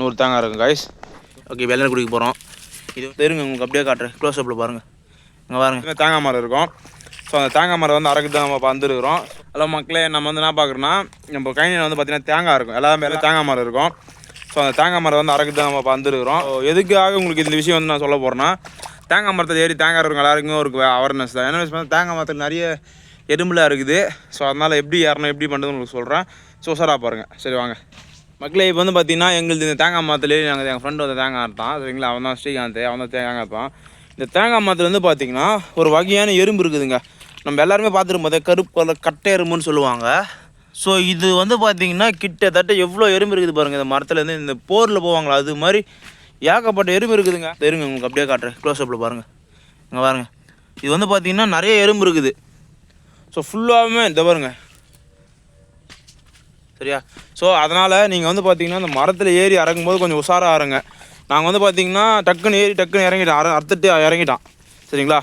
நூறு தேங்காய் இருக்கும் காய்ஸ் ஓகே வெள்ளை குடிக்க போகிறோம் இது தெரியுங்க உங்களுக்கு அப்படியே காட்டுறேன். க்ளோஸ் அப்பில் பாருங்கள் இங்கே பாருங்க. தேங்காய் மரம் இருக்கும். ஸோ அந்த தேங்காய் மரம் வந்து அறக்கிட்டு நம்ம இப்போ வந்துருக்கிறோம். ஹலோ மக்களே நம்ம வந்து என்ன பார்க்குறோன்னா நம்ம கைனியில் வந்து பார்த்தீங்கன்னா தேங்காய் இருக்கும். எல்லா மேலே தேங்காய் மரம் இருக்கும். ஸோ அந்த தேங்காய் மரம் வந்து அறக்கிட்டு நம்ம இப்போ வந்துருக்கிறோம். எதுக்காக உங்களுக்கு இந்த விஷயம் வந்து நான் சொல்ல போகிறேன்னா தேங்காய் மரத்தில் ஏறி தேங்காய் இருக்கும் எல்லாருக்குமே ஒரு அவேர்னஸ் தான். என்ன விஷயம் தேங்காய் மரத்தில் நிறைய எறும்புலாம் இருக்குது. ஸோ அதனால் எப்படி ஏறணும் எப்படி பண்ணுறதுன்னு உங்களுக்கு சொல்கிறேன் ஸோ உஷாராக பாருங்கள் சரி வாங்க. மக்களே இப்போ வந்து பார்த்தீங்கன்னா எங்களுக்கு இந்த தேங்காய் மரத்துலேயே நாங்கள் எங்கள் ஃப்ரெண்டு வந்து தேங்காய் அறுத்தான் சரிங்களா? அவன் தான் ஸ்ரீகாந்த். அவன் தான் தேங்காய் அறுத்தான் இந்த தேங்காய் மரத்தில் வந்து பார்த்தீங்கன்னா ஒரு வகையான எறும்பு இருக்குதுங்க. நம்ம எல்லாருமே பார்த்துருப்போம் பார்த்தா கருப்பு கலர் கட்டை எறும்புன்னு சொல்லுவாங்க. ஸோ இது வந்து பார்த்தீங்கன்னா கிட்டத்தட்ட எவ்வளோ எறும்பு இருக்குது பாருங்கள் இந்த மரத்துலேருந்து இந்த போரில் போவாங்களா? அது மாதிரி ஏகப்பட்ட எறும்பு இருக்குதுங்க. தெரியுங்க உங்களுக்கு அப்படியே காட்டுறேன். க்ளோஸ் அப்பில் பாருங்கள் இங்கே பாருங்கள் இது வந்து பார்த்தீங்கன்னா நிறைய எறும்பு இருக்குது. ஸோ ஃபுல்லாகவுமே இந்த பாருங்கள் சரியா? ஸோ அதனால் நீங்கள் வந்து பார்த்தீங்கன்னா இந்த மரத்தில் ஏறி இறங்கும்போது கொஞ்சம் உஷாராக இறங்க நாங்கள் வந்து பார்த்தீங்கன்னா டக்குன்னு ஏறி டக்குன்னு இறங்கிட்டோம். அற அறுத்துட்டு இறங்கிட்டான் சரிங்களா?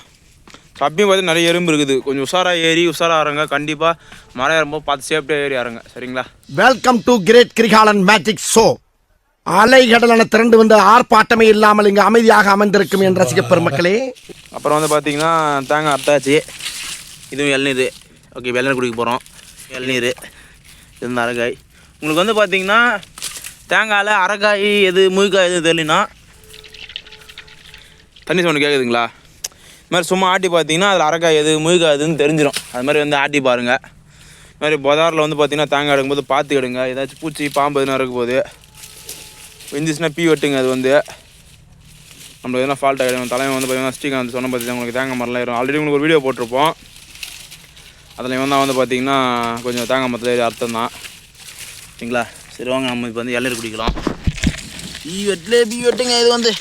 ஸோ அப்பயும் பார்த்து நிறைய எறும்பு இருக்குது. கொஞ்சம் உஷாராக ஏறி உஷாராக இறங்க. கண்டிப்பாக மரம் ஏறும்போது பார்த்து சேஃப்டியாக ஏறி இறங்க. சரிங்களா? Welcome to great Kirikalan magic show அலைகடலான திரண்டு வந்து ஆர்ப்பாட்டமே இல்லாமல் இங்கு அமைதியாக அமர்ந்திருக்கும் என் ரசிக பெருமக்களே. அப்புறம் வந்து பார்த்தீங்கன்னா தேங்காய் அர்த்தாச்சு இதுவும் இளநீர். ஓகே வெள்ளநீர் குடிக்க போகிறோம் இளநீர். இது அரைக்காய் உங்களுக்கு வந்து பார்த்தீங்கன்னா தேங்காயில் அரைக்காய் எது முழுக்காய் எது தெரியலனா. தண்ணி சவுண்டு கேட்குதுங்களா இது மாதிரி சும்மா ஆட்டி பார்த்தீங்கன்னா அதில் அரைக்காய் எது முழுக்காய் எதுன்னு தெரிஞ்சிடும் அது மாதிரி வந்து ஆட்டி பாருங்கள் இது மாதிரி பதாரில் வந்து பார்த்தீங்கன்னா தேங்காய் எடுக்கும்போது பார்த்து எடுங்க. ஏதாச்சும் பூச்சி பாம்பு எதுனா இருக்க போகுது இருந்துச்சுன்னா பீ வெட்டுங்க அது வந்து. நம்மளுக்கு எதனா ஃபால்ட் ஆகிடும் தலைவன் வந்து பார்த்தீங்கன்னா ஸ்ரீகாந்த் சொன்ன பார்த்தீங்கன்னா உங்களுக்கு தேங்காய் மரம்லாம் ஆயிடும் ஆல்ரெடி உங்களுக்கு ஒரு வீடியோ போட்டிருப்போம். அதில் இவன் தான் வந்து பார்த்திங்கன்னா கொஞ்சம் தேங்காய் மரத்தில் ஏறி அர்த்தம் தான் சரிங்களா? சரி வாங்க நம்ம இப்போ வந்து இளநீர் குடிக்கலாம். பீ வெட்டிலே பீ வெட்டுங்க இது வந்து.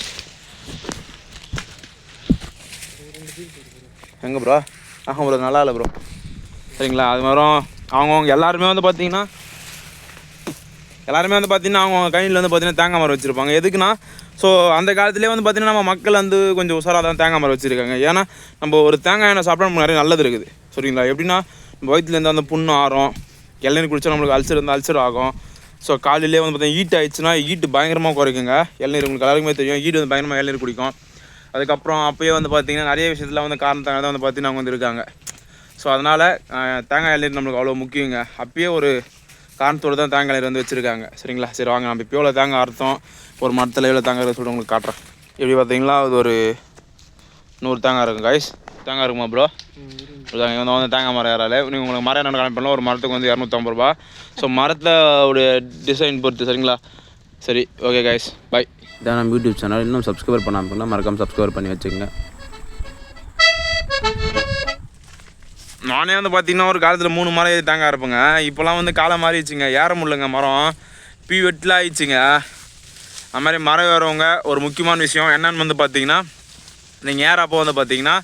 எங்கே ப்ரோ ஆஹா ப்ரோ நல்லா இல்லை ப்ரோ சரிங்களா? அது மாதிரி அவங்கவுங்க எல்லாருமே வந்து பார்த்தீங்கன்னா எல்லாருமே வந்து பார்த்தீங்கன்னா அவங்க கையில் வந்து பார்த்தீங்கன்னா தேங்காய் மரம் வச்சுருப்பாங்க. எதுக்குன்னா ஸோ அந்த காலத்துலேயே வந்து பார்த்தீங்கன்னா நம்ம மக்கள் வந்து கொஞ்சம் உஷாராக தான் தேங்காய் மரம் வச்சுருக்காங்க. ஏன்னா நம்ம ஒரு தேங்காய் எண்ணெய் சாப்பிட்டா நமக்கு நிறைய நல்லது இருக்குது. சரிங்களா? எப்படின்னா நம்ம வயிற்றுலேருந்து அந்த புண்ணு ஆறும் இளநீர் குடித்தா நம்மளுக்கு அல்சர் இருந்தால் அல்சர் ஆகும். ஸோ காலையிலே வந்து பார்த்தீங்கன்னா ஈட் ஆயிடுச்சுன்னா ஈட்டு பயங்கரமாக குறைக்குங்க. இளநீர் உங்களுக்கு எல்லாருக்குமே தெரியும். ஈட்டு வந்து பயங்கரமாக இளநீர் குடிக்கும். அதுக்கப்புறம் அப்போயே வந்து பார்த்தீங்கன்னா நிறைய விஷயத்தில் வந்து காரணத்தாங்க தான் வந்து பார்த்தீங்கன்னா அவங்க வந்து இருக்காங்க. ஸோ அதனால் தேங்காய் இளநீர் நம்மளுக்கு அவ்வளோ முக்கியங்க. அப்பயே ஒரு காரணத்தோடு தான் தேங்காய் இளநீர் வந்து வச்சுருக்காங்க. சரிங்களா? சரி வாங்க. நம்ம இப்போ எவ்வளோ தேங்காய் அர்த்தம் ஒரு மரத்தில் எவ்வளோ தேங்காய் சொல்லிட்டு உங்களுக்கு காட்டுறேன். எப்படி பார்த்தீங்களா? அது ஒரு நூறு தேங்காய் இருக்கும் காய்ஸ் தேங்காய் இருக்குமா ப்ரோ இதாங்க வந்து தேங்காய் மரம் ஏறாலே நீங்கள் உங்களுக்கு மரம் என்ன காமிப்பலாம் ஒரு மரத்துக்கு வந்து இரநூத்தம்பது ரூபா. ஸோ மரத்தில் உடைய டிசைன் பொறுத்து சரிங்களா? சரி ஓகே காய்ஸ் பை இதான் நம்ம யூடியூப் சேனல் இன்னும் சப்ஸ்கிரைபர் பண்ணாமல் மறக்காம சப்ஸ்கிரைபர் பண்ணி வச்சுக்கோங்க. நானே வந்து பார்த்தீங்கன்னா ஒரு காலத்தில் மூணு மரம் ஏறி தேங்காய் இருப்பேங்க இப்போலாம் வந்து காலம் மாறிடுச்சுங்க. ஏற முடியலங்க மரம். பீ வெட்டில் ஆயிடுச்சுங்க. அது மாதிரி மரம் ஏறவங்க ஒரு முக்கியமான விஷயம் என்னன்னு வந்து பார்த்தீங்கன்னா நீங்கள் ஏறப்போ வந்து பார்த்தீங்கன்னா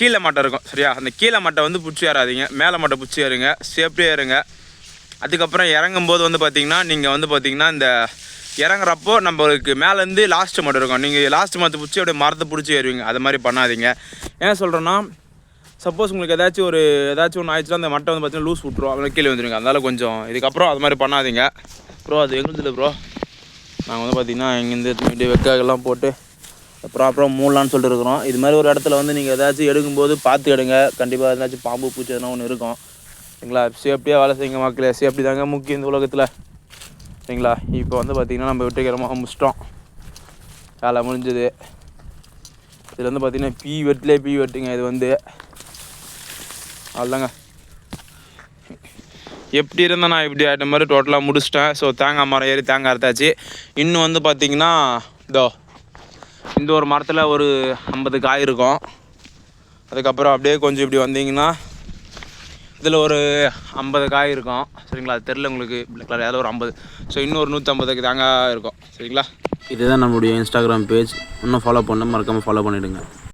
கீழே மட்டை இருக்கும் சரியா? அந்த கீழே மட்டை வந்து பிடிச்சி ஏறாதீங்க. மேலே மட்டை பிடிச்சி ஏறுங்க சேஃப்டியாக ஏறுங்க. அதுக்கப்புறம் இறங்கும்போது வந்து பார்த்தீங்கன்னா நீங்கள் வந்து பார்த்தீங்கன்னா இந்த இறங்குறப்போ நம்மளுக்கு மேலேருந்து லாஸ்ட்டு மட்டும் இருக்கும். நீங்கள் லாஸ்ட் மரத்தை பிடிச்சி அப்படியே மரத்தை பிடிச்சி ஏறுவீங்க. அது மாதிரி பண்ணாதீங்க. ஏன் சொல்கிறேன்னா சப்போஸ் உங்களுக்கு ஏதாச்சும் ஒரு ஏதாச்சும் ஒன்று ஆயிடுச்சுன்னா அந்த மட்டை வந்து பார்த்தீங்கன்னா லூஸ் விட்ருவோம் அப்புறம் கீழே வந்துடுங்க அதனால் கொஞ்சம் இதுக்கப்புறம் அது மாதிரி பண்ணாதீங்க. ப்ரோ அது எங்களுக்கு இல்லை ப்ரோ நாங்கள் வந்து பார்த்தீங்கன்னா இங்கேருந்து இப்படி வெக்காயெல்லாம் போட்டு ப்ராப்பராக மூடலான்னு சொல்லிட்டு இருக்கிறோம். இது மாதிரி ஒரு இடத்துல வந்து நீங்கள் ஏதாச்சும் எடுக்கும்போது பார்த்து எடுங்க. கண்டிப்பாக ஏதாச்சும் பாம்பு பூச்சி எதனா ஒன்று இருக்கும். சரிங்களா? சேஃப்டியாக வேலை செய்யுங்க மக்களே. சேஃப்டி தாங்க முக்கியம் இந்த உலகத்தில். சரிங்களா? இப்போ வந்து பார்த்திங்கன்னா நம்ம வெற்றிகரமாக முடிச்சிட்டோம். வேலை முடிஞ்சது. இதில் வந்து பார்த்திங்கன்னா பீ வெட்டிலே பீ வெட்டுங்க இது வந்து. அவ்வளோதாங்க எப்படி இருந்தால் நான் இப்படி ஆகிட்ட மாதிரி டோட்டலாக முடிச்சிட்டேன். ஸோ தேங்காய் மரம் ஏறி தேங்காய் அறுத்தாச்சு. இன்னும் வந்து பார்த்திங்கன்னா இதோ இந்த ஒரு மரத்தில் ஒரு ஐம்பது காய் இருக்கும். அதுக்கப்புறம் அப்படியே கொஞ்சம் இப்படி வந்தீங்கன்னா இதில் ஒரு ஐம்பது காய் இருக்கும். சரிங்களா? அது தெரில உங்களுக்கு பிளாக் கலர் ஏதாவது ஒரு ஐம்பது. ஸோ இன்னும் ஒரு நூற்றம்பதுக்கு தாங்க இருக்கும். சரிங்களா? இதுதான் நம்மளுடைய இன்ஸ்டாகிராம் பேஜ் இன்னும் ஃபாலோ பண்ண மறக்காமல் ஃபாலோ பண்ணிவிடுங்க